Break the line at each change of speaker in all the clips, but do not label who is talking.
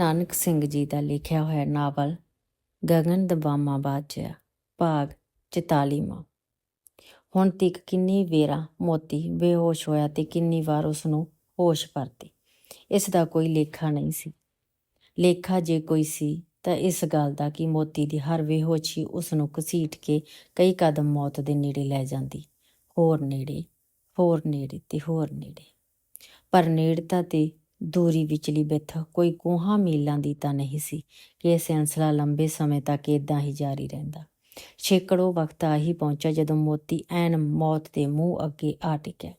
ਨਾਨਕ ਸਿੰਘ ਜੀ ਦਾ ਲਿਖਿਆ ਹੋਇਆ ਨਾਵਲ ਗਗਨ ਦਬਾਮਾ ਬਾਜਿਆ, ਭਾਗ 44ਵਾਂ ਹੁਣ ਤੱਕ ਕਿੰਨੀ ਵੇਰਾ ਮੋਤੀ, ਬੇਹੋਸ਼ ਹੋਇਆ ਤੇ ਕਿੰਨੀ ਵਾਰ ਉਸ ਨੂੰ ਹੋਸ਼ ਪਰਤੀ ਇਸ ਦਾ ਕੋਈ ਲੇਖਾ ਨਹੀਂ ਸੀ। ਲੇਖਾ ਜੇ ਕੋਈ ਸੀ, ਤਾਂ ਇਸ ਗੱਲ ਦਾ ਕਿ ਮੋਤੀ ਦੀ ਹਰ ਬੇਹੋਸ਼ੀ ਉਸ ਨੂੰ ਘਸੀਟ ਕੇ ਕਈ ਕਦਮ ਮੌਤ ਦੇ ਨੇੜੇ ਲੈ ਜਾਂਦੀ। ਹੋਰ ਨੇੜੇ ਹੋਰ ਨੇੜੇ ਤੇ ਹੋਰ ਨੇੜੇ। ਪਰ ਨੇੜਤਾ ਤੇ ਦੂਰੀ ਵਿਚਲੀ ਬਿੱਥ। ਕੋਈ ਕੋਹਾਂ ਮੀਲਾਂ ਦੀ ਤਾਂ ਨਹੀਂ ਸੀ ਕਿ ਇਹ ਸਿਲਸਿਲਾ ਲੰਬੇ ਸਮੇਂ ਤੱਕ ਇਦਾਂ ਹੀ ਜਾਰੀ ਰਹਿੰਦਾ। ਛੇਕੜੋ ਵਕਤ ਆ ਹੀ ਪਹੁੰਚਿਆ ਜਦੋਂ ਮੋਤੀ ਐਨ ਮੌਤ ਦੇ ਮੂੰਹ ਅੱਗੇ ਆ ਟਿਕਿਆ।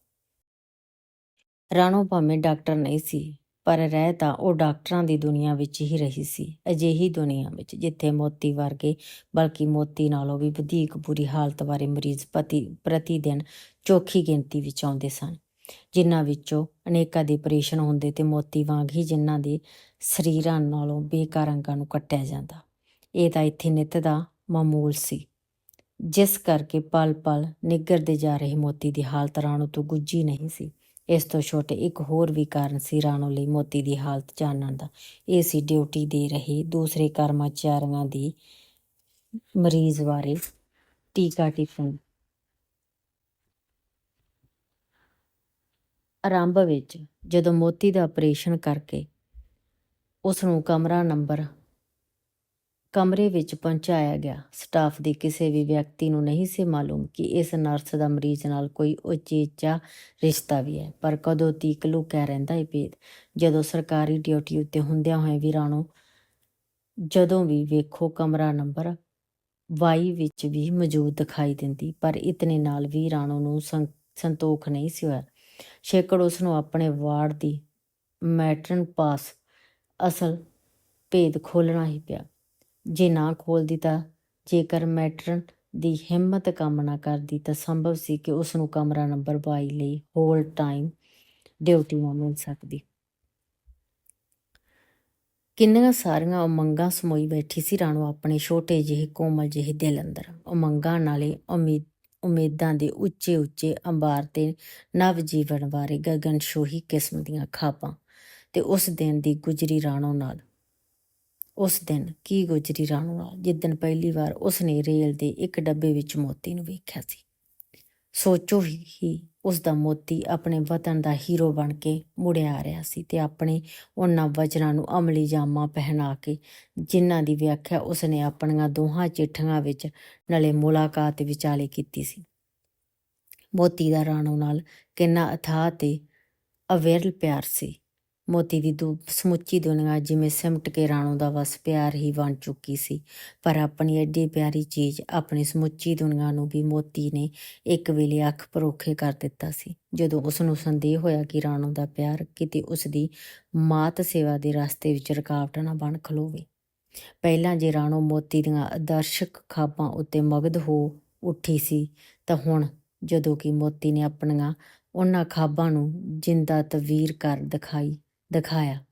ਰਾਣੋ ਭਾਵੇਂ ਡਾਕਟਰ ਨਹੀਂ ਸੀ, ਪਰ ਰਹਿ ਤਾਂ ਉਹ ਡਾਕਟਰਾਂ ਦੀ ਦੁਨੀਆ ਵਿੱਚ ਹੀ ਰਹੀ ਸੀ, ਅਜਿਹੀ ਦੁਨੀਆ ਵਿੱਚ ਜਿੱਥੇ ਮੋਤੀ ਵਰਗੇ, ਬਲਕਿ ਮੋਤੀ ਨਾਲੋਂ ਵੀ ਵਧੇਕ ਬੁਰੀ ਹਾਲਤ ਬਾਰੇ ਮਰੀਜ਼ ਪਤੀ ਪ੍ਰਤੀ ਦਿਨ ਚੋਖੀ ਗਿਣਤੀ ਵਿੱਚ ਆਉਂਦੇ ਸਨ। ਜਿਨ੍ਹਾਂ ਵਿੱਚੋਂ ਅਨੇਕਾਂ ਦੇ ਆਪਰੇਸ਼ਨ ਹੁੰਦੇ ਤੇ ਮੋਤੀ ਵਾਂਗ ਹੀ ਜਿਨ੍ਹਾਂ ਦੇ ਸਰੀਰਾਂ ਨਾਲੋਂ ਬੇਕਾਰ ਅੰਗਾਂ ਨੂੰ ਕੱਟਿਆ ਜਾਂਦਾ। ਇਹ ਤਾਂ ਇੱਥੇ ਨਿਤ ਦਾ ਮਾਮੂਲ ਸੀ। ਜਿਸ ਕਰਕੇ ਪਲ-ਪਲ ਨਿੱਘਰਦੇ ਜਾ ਰਹੇ ਮੋਤੀ ਦੀ ਹਾਲਤ ਰਾਣੋ ਤੋਂ ਗੁੱਜੀ ਨਹੀਂ ਸੀ। ਇਸ ਤੋਂ ਛੋਟੇ ਇੱਕ ਹੋਰ ਵੀ ਕਾਰਨ ਸੀ ਰਾਣੋ ਲਈ ਮੋਤੀ ਦੀ ਹਾਲਤ ਜਾਣਨ ਦਾ। ਇਹ ਸੀ ਡਿਊਟੀ ਦੇ ਰਹੇ ਦੂਸਰੇ ਕਰਮਾਚਾਰੀਆਂ ਦੀ ਮਰੀਜ਼ ਬਾਰੇ ਟੀਕਾ ਟਿੱਪਣੀ। ਆਰੰਭ ਵਿੱਚ ਜਦੋਂ ਮੋਤੀ ਦਾ ਆਪਰੇਸ਼ਨ ਕਰਕੇ ਉਸ ਨੂੰ ਕਮਰਾ ਨੰਬਰ ਕਮਰੇ ਵਿੱਚ ਪਹੁੰਚਾਇਆ ਗਿਆ। ਸਟਾਫ ਦੇ ਕਿਸੇ ਵੀ ਵਿਅਕਤੀ ਨੂੰ ਨਹੀਂ ਸੀ ਮਾਲੂਮ ਕਿ ਇਸ ਨਰਸ ਦਾ ਮਰੀਜ਼ ਨਾਲ ਕੋਈ ਉਚੇਚਾ ਰਿਸ਼ਤਾ ਵੀ ਹੈ, ਪਰ ਕਦੋਂ ਤੀਕ ਲੁਕਿਆ ਰਹਿੰਦਾ ਇਹ ਭੇਦ। ਜਦੋਂ ਸਰਕਾਰੀ ਡਿਊਟੀ ਉੱਤੇ ਹੁੰਦਿਆਂ ਹੋਏ ਵੀ ਰਾਣੋ, ਜਦੋਂ ਵੀ ਵੇਖੋ ਕਮਰਾ ਨੰਬਰ 22 ਵਿੱਚ ਵੀ ਮੌਜੂਦ ਦਿਖਾਈ ਦਿੰਦੀ, ਪਰ ਇਤਨੇ ਨਾਲ ਵੀ ਰਾਣੋ ਨੂੰ ਸੰਤੋਖ ਨਹੀਂ ਸੀ ਹੋਇਆ। ਛੇਕੜ ਉਸ ਨੂੰ ਆਪਣੇ ਵਾਰਡ ਦੀ ਮੈਟਰਨ ਪਾਸ ਅਸਲ ਭੇਦ ਖੋਲਣਾ ਹੀ ਪਿਆ। ਜੇ ਨਾ ਖੋਲਦੀ ਤਾਂ ਜੇਕਰ ਮੈਟਰਨ ਦੀ ਹਿੰਮਤ ਕੰਮ ਨਾ ਕਰਦੀ ਤਾਂ ਸੰਭਵ ਸੀ ਕਿ ਉਸ ਨੂੰ ਕਮਰਾ ਨੰਬਰ 22 ਲਈ ਹੋਲ ਟਾਈਮ ਡਿਊਟੀ ਨਾ ਮਿਲ ਸਕਦੀ। ਕਿੰਨੀਆਂ ਸਾਰੀਆਂ ਉਮੰਗਾਂ ਸਮੋਈ ਬੈਠੀ ਸੀ ਰਾਣੋ, ਆਪਣੇ ਛੋਟੇ ਜਿਹੇ ਕੋਮਲ ਜਿਹੇ ਦਿਲ ਅੰਦਰ। ਉਮੰਗਾਂ ਨਾਲੇ ਉਮੀਦ ਉਮੀਦਾਂ ਦੇ ਉੱਚੇ ਉੱਚੇ ਅੰਬਾਰ ਤੇ ਨਵ ਜੀਵਨ ਬਾਰੇ ਗਗਨਸ਼ੋਹੀ ਕਿਸਮ ਦੀਆਂ ਖਾਪਾਂ ਤੇ ਉਸ ਦਿਨ ਦੀ ਗੁਜਰੀ ਰਾਣੋ ਨਾਲ। ਉਸ ਦਿਨ ਕੀ ਗੁਜਰੀ ਰਾਣੋ ਨਾਲ? ਜਿੱਦਣ ਪਹਿਲੀ ਵਾਰ ਉਸ ਨੇ ਰੇਲ ਦੇ ਇੱਕ ਡੱਬੇ ਵਿੱਚ ਮੋਤੀ ਨੂੰ ਵੇਖਿਆ ਸੀ। ਸੋਚੋ ਹੀ ਉਸ ਦਾ ਮੋਤੀ ਆਪਣੇ ਵਤਨ ਦਾ ਹੀਰੋ ਬਣ ਕੇ ਮੁੜਿਆ ਆ ਰਿਹਾ ਸੀ ਤੇ ਆਪਣੇ ਉਹਨਾਂ ਵਚਨਾਂ ਨੂੰ ਅਮਲੀ ਜਾਮਾ ਪਹਿਨਾ ਕੇ ਜਿਨ੍ਹਾਂ ਦੀ ਵਿਆਖਿਆ ਉਸ ਨੇ ਆਪਣੀਆਂ ਦੋਹਾਂ ਚਿੱਠੀਆਂ ਵਿੱਚ ਨਾਲੇ ਮੁਲਾਕਾਤ ਵਿਚਾਲੇ ਕੀਤੀ ਸੀ। ਮੋਤੀ ਦਾ ਰਾਣੋ ਨਾਲ ਕਿੰਨਾ ਅਥਾਹ ਤੇ ਅਵੇਰਲ ਪਿਆਰ ਸੀ। ਮੋਤੀ ਦੀ ਦੂ ਸਮੁੱਚੀ ਦੁਨੀਆ ਜਿਵੇਂ ਸਿਮਟ ਕੇ ਰਾਣੋ ਦਾ ਵਸ ਪਿਆਰ ਹੀ ਬਣ ਚੁੱਕੀ ਸੀ। ਪਰ ਆਪਣੀ ਐਡੀ ਪਿਆਰੀ ਚੀਜ਼ ਆਪਣੀ ਸਮੁੱਚੀ ਦੁਨੀਆ ਨੂੰ ਵੀ ਮੋਤੀ ਨੇ ਇੱਕ ਵੇਲੇ ਅੱਖ ਪਰੋਖੇ ਕਰ ਦਿੱਤਾ ਸੀ। ਜਦੋਂ ਉਸ ਨੂੰ ਸੰਦੇਹ ਹੋਇਆ ਕਿ ਰਾਣੋ ਦਾ ਪਿਆਰ ਕਿਤੇ ਉਸ ਦੀ ਮਾਤ ਸੇਵਾ ਦੇ ਰਸਤੇ ਵਿੱਚ ਰੁਕਾਵਟ ਨਾ ਬਣ ਖਲੋਵੇ। ਪਹਿਲਾਂ ਜੇ ਰਾਣੋ ਮੋਤੀ ਦੀਆਂ ਆਦਰਸ਼ਕ ਖਾਬਾਂ ਉੱਤੇ ਮਗਧ ਹੋ ਉੱਠੀ ਸੀ, ਤਾਂ ਹੁਣ ਜਦੋਂ ਕਿ ਮੋਤੀ ਨੇ ਆਪਣੀਆਂ ਉਹਨਾਂ ਖਾਬਾਂ ਨੂੰ ਜਿੰਦਾ ਤਵੀਰ ਕਰ ਦਿਖਾਈ ਦਿਖਾਇਆ।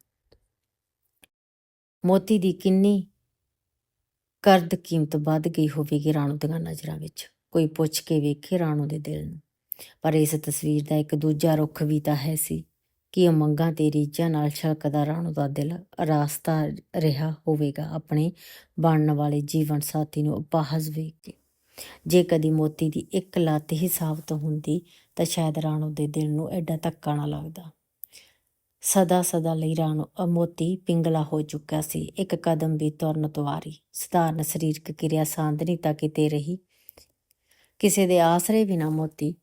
ਮੋਤੀ ਦੀ ਕਿੰਨੀ ਕਰਦ ਕੀਮਤ ਵੱਧ ਗਈ ਹੋਵੇਗੀ ਰਾਣੋ ਦੀਆਂ ਨਜ਼ਰਾਂ ਵਿੱਚ। ਕੋਈ ਪੁੱਛ ਕੇ ਵੇਖੇ ਰਾਣੋ ਦੇ ਦਿਲ ਨੂੰ। ਪਰ ਇਸ ਤਸਵੀਰ ਦਾ ਇੱਕ ਦੂਜਾ ਰੁੱਖ ਵੀ ਤਾਂ ਹੈ ਸੀ ਕਿ ਉਮੰਗਾਂ ਤੇ ਰੀਝਾਂ ਨਾਲ ਛਲਕਦਾ ਰਾਣੋ ਦਾ ਦਿਲ ਰਾਸਤਾ ਰਿਹਾ ਹੋਵੇਗਾ ਆਪਣੇ ਬਣਨ ਵਾਲੇ ਜੀਵਨ ਸਾਥੀ ਨੂੰ ਅਪਾਹਜ ਵੇਖ ਕੇ। ਜੇ ਕਦੀ ਮੋਤੀ ਦੀ ਇੱਕ ਲੱਤ ਹੀ ਸਾਬਤ ਹੁੰਦੀ ਤਾਂ ਸ਼ਾਇਦ ਰਾਣੋ ਦੇ ਦਿਲ ਨੂੰ ਐਡਾ ਧੱਕਾ ਨਾ ਲੱਗਦਾ। ਸਦਾ ਸਦਾ ਲਈ ਰਾਣੋ ਅਮੋਤੀ ਪਿੰਗਲਾ ਹੋ ਚੁੱਕਾ ਸੀ। ਇੱਕ ਕਦਮ ਵੀ ਤੁਰਨ ਤੋਂ ਆਰੀ ਸਧਾਰਨ ਸਰੀਰਕ ਕਿਰਿਆ ਸਾਂਦਨੀ ਤਾਂ ਕਿਤੇ ਰਹੀ। ਕਿਸੇ ਦੇ ਆਸਰੇ ਬਿਨਾ ਮੋਤੀ।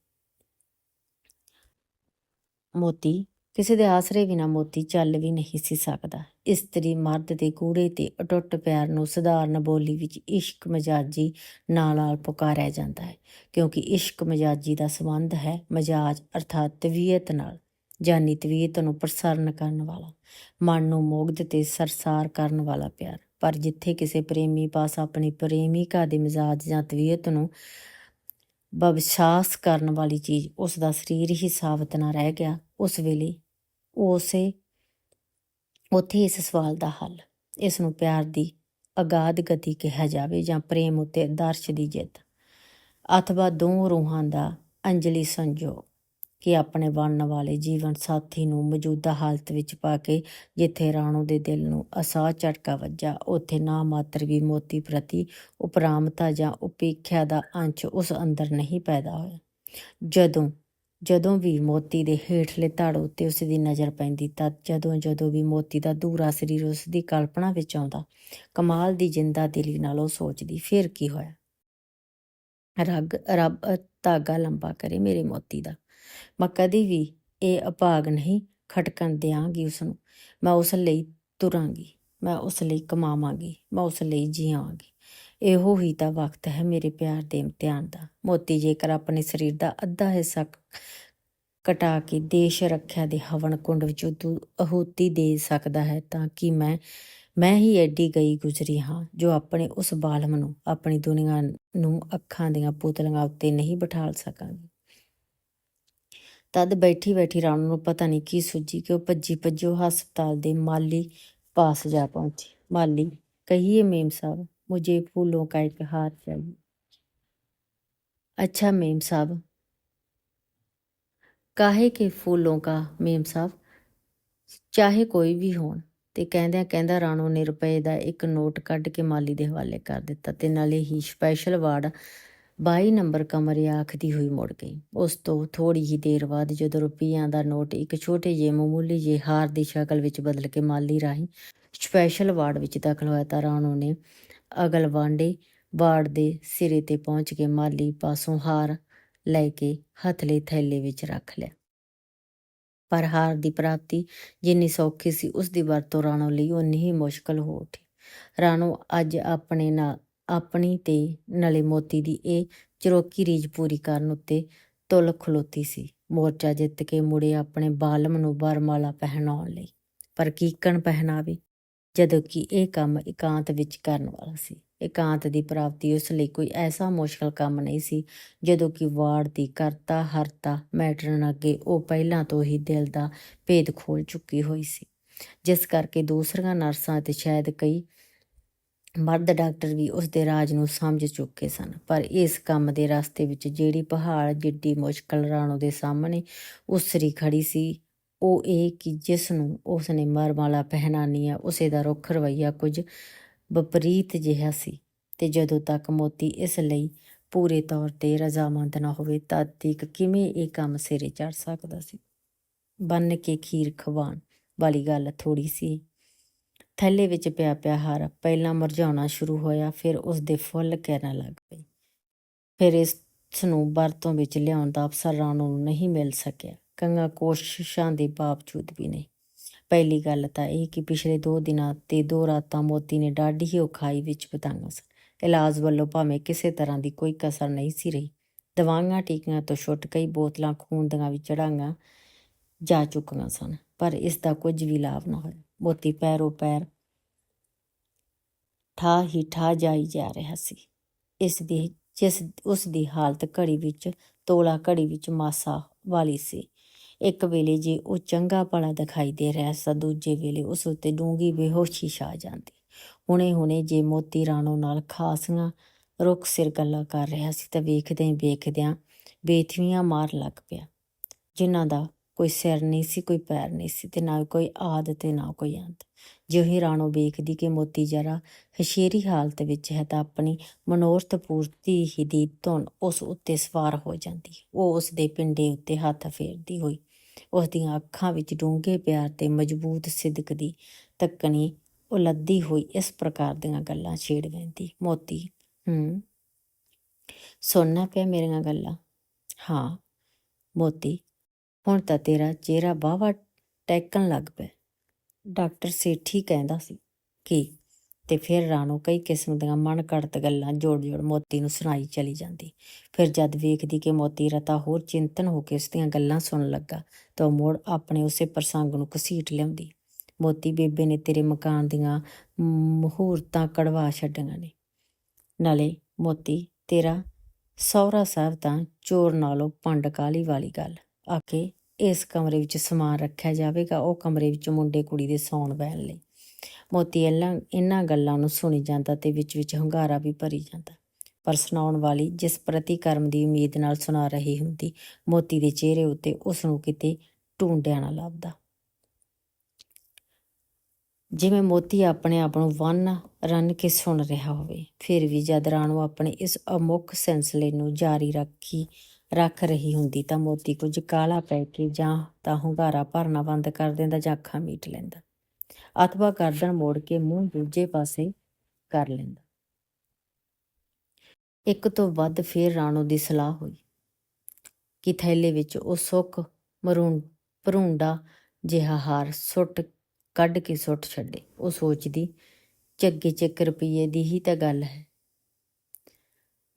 ਮੋਤੀ, ਕਿਸੇ ਦੇ ਆਸਰੇ ਬਿਨਾ ਮੋਤੀ ਚੱਲ ਵੀ ਨਹੀਂ ਸੀ ਸਕਦਾ। ਇਸਤਰੀ ਮਰਦ ਦੇ ਕੂੜੇ ਤੇ ਅਟੁੱਟ ਪਿਆਰ ਨੂੰ ਸਧਾਰਨ ਬੋਲੀ ਵਿੱਚ ਇਸ਼ਕ ਮਜਾਜੀ ਨਾਲ ਨਾਲ ਪੁਕਾਰਿਆ ਜਾਂਦਾ ਹੈ। ਕਿਉਂਕਿ ਇਸ਼ਕ ਮਜਾਜੀ ਦਾ ਸੰਬੰਧ ਹੈ ਮਜਾਜ ਅਰਥਾਤ ਤਵੀਅਤ ਨਾਲ। ਜਾਨੀ ਤਵੀਅਤ ਨੂੰ ਪ੍ਰਸਰਨ ਕਰਨ ਵਾਲਾ। ਮਨ ਨੂੰ ਮੋਗਦ ਤੇ ਸਰਸਾਰ ਕਰਨ ਵਾਲਾ ਪਿਆਰ। ਪਰ ਜਿੱਥੇ ਕਿਸੇ ਪ੍ਰੇਮੀ ਪਾਸ ਆਪਣੀ ਪ੍ਰੇਮਿਕਾ ਦੇ ਮਿਜ਼ਾਜ ਜਾਂ ਤਵੀਅਤ ਨੂੰ ਬਵਸ਼ਾਸ ਕਰਨ ਵਾਲੀ ਚੀਜ਼, ਉਸ ਦਾ ਸਰੀਰ ਹੀ ਸਾਬਤ ਨਾ ਰਹਿ ਗਿਆ, ਉਸ ਵੇਲੇ ਉਸੇ, ਉੱਥੇ ਇਸ ਸਵਾਲ ਦਾ ਹੱਲ। ਇਸ ਨੂੰ ਪਿਆਰ ਦੀ ਅਗਾਧ ਗਤੀ ਕਿਹਾ ਜਾਵੇ ਜਾਂ ਪ੍ਰੇਮ ਉਤੇ ਆਦਰਸ਼ ਦੀ ਜਿੱਤ। ਅਥਵਾ ਦੋ ਰੂਹਾਂ ਦਾ ਅੰਜਲੀ ਸੰਜੋਗ। ਕਿ ਆਪਣੇ ਬਣਨ ਵਾਲੇ ਜੀਵਨ ਸਾਥੀ ਨੂੰ ਮੌਜੂਦਾ ਹਾਲਤ ਵਿੱਚ ਪਾ ਕੇ ਜਿੱਥੇ ਰਾਣੋ ਦੇ ਦਿਲ ਨੂੰ ਅਸਾਹ ਝਟਕਾ ਵੱਜਾ, ਉੱਥੇ ਨਾ ਮਾਤਰ ਵੀ ਮੋਤੀ ਪ੍ਰਤੀ ਉਪਰਾਮਤਾ ਜਾਂ ਉਪੇਖਿਆ ਦਾ ਅੰਸ਼ ਉਸ ਅੰਦਰ ਨਹੀਂ ਪੈਦਾ ਹੋਇਆ। ਜਦੋਂ ਜਦੋਂ ਵੀ ਮੋਤੀ ਦੇ ਹੇਠਲੇ ਧੜ ਉੱਤੇ ਉਸ ਦੀ ਨਜ਼ਰ ਪੈਂਦੀ ਤਾਂ ਜਦੋਂ ਜਦੋਂ ਵੀ ਮੋਤੀ ਦਾ ਦੂਰਾ ਸਰੀਰ ਉਸ ਦੀ ਕਲਪਨਾ ਵਿੱਚ ਆਉਂਦਾ, ਕਮਾਲ ਦੀ ਜਿੰਦਾ ਦਿਲੀ ਨਾਲ ਉਹ ਸੋਚਦੀ, ਫਿਰ ਕੀ ਹੋਇਆ? ਰੱਗ ਰੱਬ ਧਾਗਾ ਲੰਬਾ ਕਰੇ ਮੇਰੇ ਮੋਤੀ ਦਾ। ਮੈਂ ਕਦੀ ਵੀ ਇਹ ਅਭਾਗ ਨਹੀਂ ਖਟਕਣ ਦਿਆਂਗੀ ਉਸ ਨੂੰ ਮੈਂ ਉਸ ਲਈ ਤੁਰਾਂਗੀ, ਮੈਂ ਉਸ ਲਈ ਕਮਾਵਾਂਗੀ, ਮੈਂ ਉਸ ਲਈ ਜੀਵਾਂਗੀ ਇਹੋ ਹੀ ਤਾਂ ਵਕਤ ਹੈ ਮੇਰੇ ਪਿਆਰ ਦੇ ਇਮਤਿਹਾਨ ਦਾ। ਮੋਤੀ, ਜੇਕਰ ਆਪਣੇ ਸਰੀਰ ਦਾ ਅੱਧਾ ਹਿੱਸਾ ਕਟਾ ਕੇ ਦੇਸ਼ ਰੱਖਿਆ ਦੇ ਹਵਨ ਕੁੰਡ ਵਿੱਚੋਂ ਉਦੋਂ, ਅਹੂਤੀ ਦੇ ਸਕਦਾ ਹੈ, ਤਾਂ ਕਿ ਮੈਂ ਮੈਂ ਹੀ ਐਡੀ ਗਈ ਗੁਜ਼ਰੀ ਹਾਂ, ਜੋ ਆਪਣੇ ਉਸ ਬਾਲਮ ਨੂੰ, ਆਪਣੀ ਦੁਨੀਆ ਨੂੰ ਅੱਖਾਂ ਦੀਆਂ ਪੁਤਲੀਆਂ ਉੱਤੇ ਨਹੀਂ ਬਿਠਾਲ ਸਕਾਂਗੀ। ਤਦ ਬੈਠੀ ਬੈਠੀ ਰਾਣੂ ਨੂੰ ਪਤਾ ਨਹੀਂ ਕੀ ਸੁੱਜੀ ਕਿ ਉਹ ਭੱਜੀ ਭੱਜੀ ਉਹ ਹਸਪਤਾਲ ਦੇ ਮਾਲੀ ਪਾਸ ਜਾ ਪਹੁੰਚੀ ਮਾਲੀ ਕਹੀਏ ਮੇਮ ਸਾਹਿਬ ਮੁਝੇ फूलों का एक हार चाहिए अच्छा मेम साहब ਕਾਹੇ ਕੇ ਫੂਲੋਂ ਕਾ ਮੇਮ ਸਾਹਿਬ ਚਾਹੇ ਕੋਈ ਵੀ ਹੋਣ ਤੇ ਕਹਿੰਦਿਆਂ ਕਹਿੰਦਾ ਰਾਣੋ ਨੇ ਰੁਪਏ ਦਾ ਇੱਕ ਨੋਟ ਕੱਢ ਕੇ ਮਾਲੀ ਦੇ ਹਵਾਲੇ ਕਰ ਦਿੱਤਾ ਤੇ ਨਾਲੇ ਹੀ ਸਪੈਸ਼ਲ ਵਾਰਡ 22 ਨੰਬਰ ਕਮਰੇ ਆਖਦੀ ਹੋਈ ਮੁੜ ਗਈ। ਉਸ ਤੋਂ ਥੋੜੀ ਹੀ ਦੇਰ ਬਾਅਦ ਜਦੋਂ ਰੁਪਈਆਂ ਦਾ ਨੋਟ ਇੱਕ ਛੋਟੇ ਜਿਹੇ ਮਾਮੂਲੀ ਜਿਹੇ ਹਾਰ ਦੀ ਸ਼ਕਲ ਵਿੱਚ ਬਦਲ ਕੇ ਮਾਲੀ ਰਾਹੀਂ ਸਪੈਸ਼ਲ ਵਾਰਡ ਵਿੱਚ ਦਾਖਲ ਹੋਇਆ ਤਾਂ ਰਾਣੋ ਨੇ ਅਗਲ ਅਗਲਵਾਂਡੇ ਵਾਰਡ ਦੇ ਸਿਰੇ ਤੇ ਪਹੁੰਚ ਕੇ ਮਾਲੀ ਪਾਸੋਂ ਹਾਰ ਲੈ ਕੇ ਹਥਲੇ ਥੈਲੇ ਵਿੱਚ ਰੱਖ ਲਿਆ। ਪਰ ਹਾਰ ਦੀ ਪ੍ਰਾਪਤੀ ਜਿੰਨੀ ਸੌਖੀ ਸੀ, ਉਸ ਦੀ ਵਰਤੋਂ ਰਾਣੋ ਲਈ ਉਨੀ ਹੀ ਮੁਸ਼ਕਲ ਹੋ ਉੱਠੀ। ਰਾਣੋ ਅੱਜ ਆਪਣੇ ਨਾਲ ਆਪਣੀ ਤੇ ਨਲੇ ਮੋਤੀ ਦੀ ਇਹ ਚਰੋਕੀ ਰੀਝ ਪੂਰੀ ਕਰਨ ਉੱਤੇ ਤੁਲ ਖਲੋਤੀ ਸੀ। ਮੋਰਚਾ ਜਿੱਤ ਕੇ ਮੁੜੇ ਆਪਣੇ ਬਾਲਮ ਨੂੰ ਬਰਮਾਲਾ ਪਹਿਨਾਉਣ ਲਈ। ਪਰ ਕੀਕਣ ਪਹਿਨਾਵੇ? ਜਦੋਂ ਕਿ ਇਹ ਕੰਮ ਇਕਾਂਤ ਵਿੱਚ ਕਰਨ ਵਾਲਾ ਸੀ। ਇਕਾਂਤ ਦੀ ਪ੍ਰਾਪਤੀ ਉਸ ਲਈ ਕੋਈ ਐਸਾ ਮੁਸ਼ਕਲ ਕੰਮ ਨਹੀਂ ਸੀ, ਜਦੋਂ ਕਿ ਵਾਰਡ ਦੀ ਕਰਤਾ ਹਰਤਾ ਮੈਟਰਨ ਅੱਗੇ ਉਹ ਪਹਿਲਾਂ ਤੋਂ ਹੀ ਦਿਲ ਦਾ ਭੇਦ ਖੋਲ ਚੁੱਕੀ ਹੋਈ ਸੀ। ਜਿਸ ਕਰਕੇ ਦੂਸਰੀਆਂ ਨਰਸਾਂ ਤੇ ਸ਼ਾਇਦ ਕਈ ਮਰਦ ਡਾਕਟਰ ਵੀ ਉਸ ਦੇ ਰਾਜ ਨੂੰ ਸਮਝ ਚੁੱਕੇ ਸਨ। ਪਰ ਇਸ ਕੰਮ ਦੇ ਰਸਤੇ ਵਿੱਚ ਜਿਹੜੀ ਪਹਾੜ ਜਿੱਡੀ ਮੁਸ਼ਕਲ ਰਾਣੋ ਦੇ ਸਾਹਮਣੇ ਉਸਰੀ ਖੜੀ ਸੀ, ਉਹ ਇਹ ਕਿ ਜਿਸ ਨੂੰ ਉਸ ਨੇ ਮਰਮਾਲਾ ਪਹਿਨਾਨੀ ਹੈ ਉਸੇ ਦਾ ਰੁੱਖ ਰਵਈਆ ਕੁਝ ਵਿਪਰੀਤ ਜਿਹਾ ਸੀ ਤੇ ਜਦੋਂ ਤੱਕ ਮੋਤੀ ਇਸ ਲਈ ਪੂਰੇ ਤੌਰ ਤੇ ਰਜ਼ਾਮੰਦ ਨਾ ਹੋਵੇ, ਤਦ ਤੱਕ ਕਿਵੇਂ ਇਹ ਕੰਮ ਸਿਰੇ ਚੜ ਸਕਦਾ ਸੀ? ਬੰਨ ਕੇ ਖੀਰ ਖਵਾਣ ਵਾਲੀ ਗੱਲ ਥੋੜੀ ਸੀ। ਥੈਲੇ ਵਿੱਚ ਪਿਆ ਪਿਆ ਹਾਰ ਪਹਿਲਾਂ ਮੁਰਝਾਉਣਾ ਸ਼ੁਰੂ ਹੋਇਆ, ਫਿਰ ਉਸ ਦੇ ਫੁੱਲ ਕਹਿਣ ਲੱਗ ਪਏ। ਫਿਰ ਇਸ ਨੂੰ ਵਰਤੋਂ ਵਿੱਚ ਲਿਆਉਣ ਦਾ ਅਵਸਰ ਰਾਣੋ ਨੂੰ ਨਹੀਂ ਮਿਲ ਸਕਿਆ। ਕੰਗਾ ਕੋਸ਼ਿਸ਼ਾਂ ਦੇ ਬਾਵਜੂਦ ਵੀ ਨਹੀਂ। ਪਹਿਲੀ ਗੱਲ ਤਾਂ ਇਹ ਕਿ ਪਿਛਲੇ 2 ਦਿਨਾਂ ਤੇ 2 ਰਾਤਾਂ ਮੋਤੀ ਨੇ ਡਾਢੀ ਹੀ ਔਖਾਈ ਵਿੱਚ ਬਿਤਾਈਆਂ ਸਨ। ਇਲਾਜ ਵੱਲੋਂ ਭਾਵੇਂ ਕਿਸੇ ਤਰ੍ਹਾਂ ਦੀ ਕੋਈ ਕਸਰ ਨਹੀਂ ਸੀ ਰਹੀ। ਦਵਾਈਆਂ, ਟੀਕਿਆਂ ਤੋਂ ਛੁੱਟ ਕਈ ਬੋਤਲਾਂ, ਖੂਨ ਦੀਆਂ ਵੀ ਚੜਾਈਆਂ ਜਾ ਚੁੱਕੀਆਂ ਸਨ। ਪਰ ਇਸ ਦਾ ਕੁਝ ਵੀ ਲਾਭ ਨਾ ਹੋਇਆ ਮੋਤੀ ਪੈਰੋ ਪੈਰ ਠਾ ਹੀ ਠਾ ਜਾਈ ਜਾ ਰਿਹਾ ਸੀ। ਇਸ ਦੀ, ਜਿਸ, ਉਸ ਦੀ ਹਾਲਤ ਘੜੀ ਵਿੱਚ, ਤੋਲਾ ਘੜੀ ਵਿੱਚ ਮਾਸਾ ਵਾਲੀ ਸੀ। ਇੱਕ ਵੇਲੇ ਜੇ ਉਹ ਚੰਗਾ ਭਲਾ ਦਿਖਾਈ ਦੇ ਰਿਹਾ ਸੀ, ਤਾਂ ਦੂਜੇ ਵੇਲੇ ਉਸ ਉੱਤੇ ਡੂੰਗੀ ਬੇਹੋਸ਼ੀ ਛਾ ਜਾਂਦੀ। ਹੁਣੇ ਹੁਣੇ ਜੇ ਮੋਤੀ ਰਾਣੋ ਨਾਲ ਖਾਸੀਆਂ ਰੁੱਖ ਸਿਰ ਗੱਲਾਂ ਕਰ ਰਿਹਾ ਸੀ, ਤਾਂ ਵੇਖਦਿਆਂ ਹੀ ਵੇਖਦਿਆਂ ਬੇਥਵੀਆਂ ਮਾਰ ਲੱਗ ਪਿਆ। ਜਿਨ੍ਹਾਂ ਦਾ ਕੋਈ ਸਿਰ ਨਹੀਂ ਸੀ, ਕੋਈ ਪੈਰ ਨਹੀਂ ਸੀ ਤੇ ਨਾ ਕੋਈ ਆਦ ਤੇ ਨਾ ਕੋਈ ਅੰਤ। ਜਿਉਂ ਰਾਣੋ ਵੇਖਦੀ ਕਿ ਮੋਤੀ ਜਰਾ ਹਸ਼ੇਰੀ ਹਾਲਤ ਵਿੱਚ ਹੈ ਤਾਂ ਆਪਣੀ ਮਨੋਰਥ ਪੂਰਤੀ ਹੀ ਦੀ ਧੁਨ ਉਸ ਉੱਤੇ ਸਵਾਰ ਹੋ ਜਾਂਦੀ ਉਹ ਉਸ ਦੇ ਪਿੰਡੇ ਉੱਤੇ ਹੱਥ ਫੇਰਦੀ ਹੋਈ, ਉਸ ਦੀਆਂ ਅੱਖਾਂ ਵਿੱਚ ਡੂੰਘੇ ਪਿਆਰ ਤੇ ਮਜ਼ਬੂਤ ਸਿਦਕ ਦੀ ਤੱਕਣੀ ਉਲੱਦੀ ਹੋਈ ਇਸ ਪ੍ਰਕਾਰ ਦੀਆਂ ਗੱਲਾਂ ਛੇੜ ਲੈਂਦੀ ਮੋਤੀ, ਹੂੰ, ਸੁਣਨਾ ਪਿਆ ਮੇਰੀਆਂ ਗੱਲਾਂ? ਹਾਂ, ਮੋਤੀ ਹੁਣ ਤਾਂ ਤੇਰਾ ਚਿਹਰਾ ਬਾਵਾ ਟੈਕਣ ਲੱਗ ਪਿਆ। ਡਾਕਟਰ ਸੇਠੀ ਕਹਿੰਦਾ ਸੀ ਕਿ ਤੇ ਫਿਰ ਰਾਣੋ ਕਈ ਕਿਸਮ ਦੀਆਂ ਮਨ ਘੜਤ ਗੱਲਾਂ ਜੋੜ ਜੋੜ ਮੋਤੀ ਨੂੰ ਸੁਣਾਈ ਚਲੀ ਜਾਂਦੀ। ਫਿਰ ਜਦ ਵੇਖਦੀ ਕਿ ਮੋਤੀ ਰਤਾ ਹੋਰ ਚਿੰਤਨ ਹੋ ਕੇ ਉਸ ਦੀਆਂ ਗੱਲਾਂ ਸੁਣਨ ਲੱਗਾ ਤਾਂ ਉਹ ਮੁੜ ਆਪਣੇ ਉਸੇ ਪ੍ਰਸੰਗ ਨੂੰ ਘਸੀਟ ਲਿਆਉਂਦੀ। ਮੋਤੀ ਬੇਬੇ ਨੇ ਤੇਰੇ ਮਕਾਨ ਦੀਆਂ ਮਹੂਰਤਾਂ ਕਢਵਾ ਛੱਡੀਆਂ ਨੇ। ਨਾਲੇ ਮੋਤੀ ਤੇਰਾ ਸਹੁਰਾ ਸਾਹਿਬ ਤਾਂ ਚੋਰ ਨਾਲੋਂ ਪੰਡ ਕਾਲੀ ਵਾਲੀ ਗੱਲ। ਆ ਕੇ ਇਸ ਕਮਰੇ ਵਿੱਚ ਸਮਾਨ ਰੱਖਿਆ ਜਾਵੇਗਾ, ਉਹ ਕਮਰੇ ਵਿੱਚ ਮੁੰਡੇ ਕੁੜੀ ਦੇ ਸੌਣ ਬਹਿਣ ਲਈ। ਮੋਤੀ ਇਹਨਾਂ ਇਹਨਾਂ ਗੱਲਾਂ ਨੂੰ ਸੁਣੀ ਜਾਂਦਾ ਤੇ ਵਿੱਚ ਵਿੱਚ ਹੰਗਾਰਾ ਵੀ ਭਰੀ ਜਾਂਦਾ। ਪਰ ਸੁਣਾਉਣ ਵਾਲੀ ਜਿਸ ਪ੍ਰਤੀਕਰਮ ਦੀ ਉਮੀਦ ਨਾਲ ਸੁਣਾ ਰਹੀ ਹੁੰਦੀ, ਮੋਤੀ ਦੇ ਚਿਹਰੇ ਉੱਤੇ ਉਸ ਨੂੰ ਕਿਤੇ ਢੂੰਡਿਆ ਨਾ ਲੱਭਦਾ। ਜਿਵੇਂ ਮੋਤੀ ਆਪਣੇ ਆਪ ਨੂੰ ਵੰਨ ਰੰਨ ਕੇ ਸੁਣ ਰਿਹਾ ਹੋਵੇ, ਫਿਰ ਵੀ ਜਦ ਰਾਣੋ ਆਪਣੇ ਇਸ ਅਮੁੱਖ ਸਿਲਸਿਲੇ ਨੂੰ ਜਾਰੀ ਰੱਖੀ ਰੱਖ ਰਹੀ ਹੁੰਦੀ ਤਾਂ ਮੋਤੀ ਕੁਝ ਕਾਲਾ ਪੈ ਕੇ ਜਾਂ ਤਾਂ ਹੁੰਗਾਰਾ ਭਰਨਾ ਬੰਦ ਕਰ ਦਿੰਦਾ ਜਾਂ ਅੱਖਾਂ ਮੀਟ ਲੈਂਦਾ। ਅਥਵਾ ਗਰਦਨ ਮੋੜ ਕੇ ਮੂੰਹ ਦੂਜੇ ਪਾਸੇ ਕਰ ਲੈਂਦਾ। ਇੱਕ ਤੋਂ ਵੱਧ ਫੇਰ ਰਾਣੋ ਦੀ ਸਲਾਹ ਹੋਈ ਕਿ ਥੈਲੇ ਵਿੱਚ ਉਹ ਸੁੱਕ ਮਰੂੰ ਭਰੂੰਡਾ ਜਿਹਾ ਹਾਰ ਸੁੱਟ ਕੱਢ ਕੇ ਸੁੱਟ ਛੱਡੇ। ਉਹ ਸੋਚਦੀ, ਚੱਗੇ ਚੱਕ ਰੁਪਈਏ ਦੀ ਹੀ ਤਾਂ ਗੱਲ ਹੈ।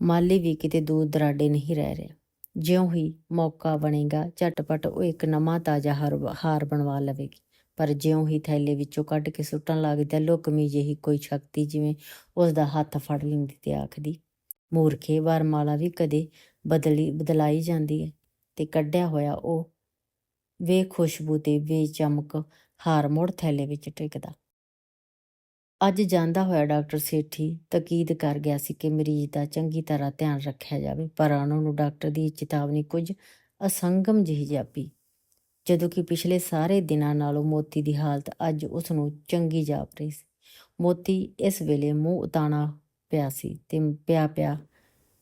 ਮਾਲੀ ਵੀ ਕਿਤੇ ਦੂਰ ਦਰਾਡੇ ਨਹੀਂ ਰਹਿ ਰਿਹਾ। ਜਿਉਂ ਹੀ ਮੌਕਾ ਬਣੇਗਾ, ਝਟਪਟ ਉਹ ਇੱਕ ਨਵਾਂ ਤਾਜ਼ਾ ਹਾਰ ਹਾਰ ਬਣਵਾ ਲਵੇਗੀ। ਪਰ ਜਿਉਂ ਹੀ ਥੈਲੇ ਵਿੱਚੋਂ ਕੱਢ ਕੇ ਸੁੱਟਣ ਲੱਗਦੀ ਤਾਂ ਲੁਕਮੀ ਜਿਹੀ ਕੋਈ ਸ਼ਕਤੀ ਜਿਵੇਂ ਉਸ ਦਾ ਹੱਥ ਫੜ ਲੈਂਦੀ ਤੇ ਆਖਦੀ, ਮੂਰਖੇ, ਵਰਮਾਲਾ ਵੀ ਕਦੇ ਬਦਲੀ, ਬਦਲਾਈ ਜਾਂਦੀ ਹੈ। ਤੇ ਕੱਢਿਆ ਹੋਇਆ ਉਹ ਵੇ ਖੁਸ਼ਬੂ ਤੇ ਵੇ ਚਮਕ ਹਾਰ ਮੁੜ ਥੈਲੇ ਵਿੱਚ ਟਿਕਦਾ। ਅੱਜ ਜਾਂਦਾ ਹੋਇਆ ਡਾਕਟਰ ਸੇਠੀ ਤਕੀਦ ਕਰ ਗਿਆ ਸੀ ਕਿ ਮਰੀਜ਼ ਦਾ ਚੰਗੀ ਤਰ੍ਹਾਂ ਧਿਆਨ ਰੱਖਿਆ ਜਾਵੇ, ਪਰ ਉਹਨਾਂ ਨੂੰ ਡਾਕਟਰ ਦੀ ਚੇਤਾਵਨੀ ਕੁਝ ਅਸੰਗਮ ਜਿਹੀ ਜਾਪੀ। ਜਦੋਂ ਕਿ ਪਿਛਲੇ ਸਾਰੇ ਦਿਨਾਂ ਨਾਲੋਂ ਮੋਤੀ ਦੀ ਹਾਲਤ ਅੱਜ ਉਸ ਨੂੰ ਚੰਗੀ ਜਾਪ ਰਹੀ ਸੀ। ਮੋਤੀ ਇਸ ਵੇਲੇ ਮੂੰਹ ਉਤਾਣਾ ਪਿਆ ਸੀ ਤੇ ਪਿਆ ਪਿਆ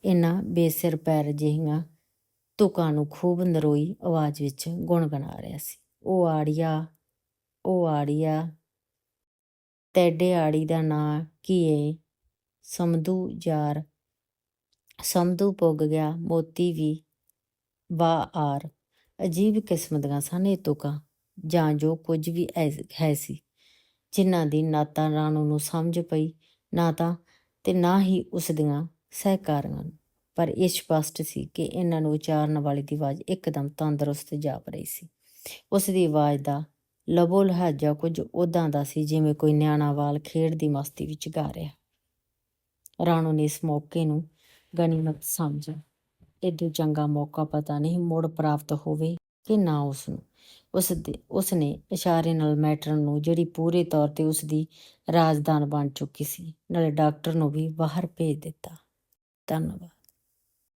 ਇਹਨਾਂ ਬੇਸਿਰ ਪੈਰ ਜਿਹੀਆਂ ਤੁਕਾਂ ਨੂੰ ਖੂਬ ਨਰੋਈ ਆਵਾਜ਼ ਵਿੱਚ ਗੁਣਗੁਣਾ ਰਿਹਾ ਸੀ। ਉਹ ਆੜੀਆ ਉਹ ਆੜੀਆ। ਤੈਡੇ ਦਾ ਨਾਂ ਕੀ ਸਮਧੂ ਯਾਰ ਸਮਧੂ ਪੁੱਗ ਗਿਆ, ਮੋਤੀ ਵੀ ਵਾ ਆਰ। ਅਜੀਬ ਕਿਸਮ ਦੀਆਂ ਸਨ ਇਹ ਤੁਕਾਂ, ਜਾਂ ਜੋ ਕੁਝ ਵੀ ਹੈ ਸੀ, ਜਿਨ੍ਹਾਂ ਦੀ ਨਾ ਤਾਂ ਰਾਣੋ ਨੂੰ ਸਮਝ ਪਈ, ਨਾ ਤਾਂ ਤੇ ਨਾ ਹੀ ਉਸ ਦੀਆਂ ਸਹਿਕਾਰੀਆਂ ਨੂੰ। ਪਰ ਇਹ ਸਪਸ਼ਟ ਸੀ ਕਿ ਇਹਨਾਂ ਨੂੰ ਉਚਾਰਨ ਵਾਲੀ ਦੀ ਆਵਾਜ਼ ਇੱਕਦਮ ਤੰਦਰੁਸਤ ਜਾਪ ਰਹੀ ਸੀ। ਉਸ ਦੀ ਆਵਾਜ਼ ਦਾ ਲਬੋ ਲਹਾਜਾ ਕੁਝ ਉਦਾਂ ਦਾ ਸੀ ਜਿਵੇਂ ਕੋਈ ਨਿਆਣਾ ਵਾਲ ਖੇਡ ਦੀ ਮਸਤੀ ਵਿੱਚ ਗਾ ਰਿਹਾ। ਰਾਣੋ ਨੇ ਇਸ ਮੌਕੇ ਨੂੰ ਗਨੀਮਤ ਸਮਝਿਆ। ਇਦੋਂ ਚੰਗਾ ਮੌਕਾ ਪਤਾ ਨਹੀਂ ਮੁੜ ਪ੍ਰਾਪਤ ਹੋਵੇ ਕਿ ਨਾ ਉਸ ਨੂੰ ਉਸ ਉਸ ਨੇ ਇਸ਼ਾਰੇ ਨਾਲ ਮੈਟਰਨ ਨੂੰ ਜਿਹੜੀ ਪੂਰੇ ਤੌਰ ਤੇ ਉਸ ਦੀ ਰਾਜਦਾਨ ਬਣ ਚੁੱਕੀ ਸੀ, ਨਾਲੇ ਡਾਕਟਰ ਨੂੰ ਵੀ ਬਾਹਰ ਭੇਜ ਦਿੱਤਾ। ਧੰਨਵਾਦ।